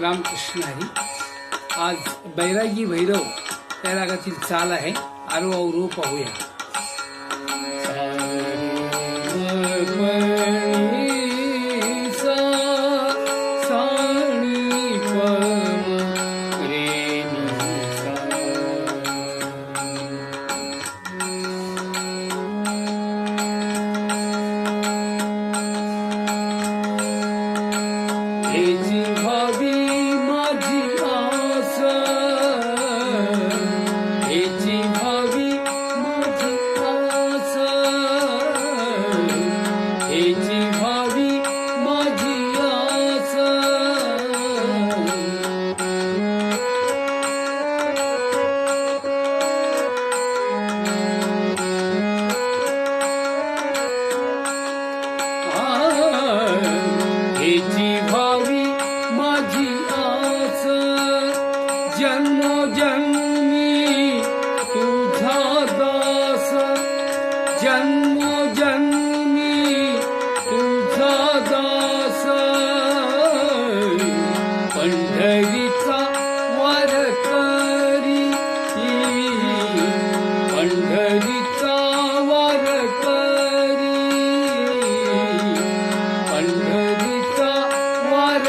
रामकृष्ण हरी आज बैरागी भैरव या रागातील चाल आहे. आरो अवरो पाहूया. जन्मो दास। जन्मो जन्मी तुझा दास। पण्ढरिता वरकरी पण्ढरिता वरकरी पण्ढरीचा वर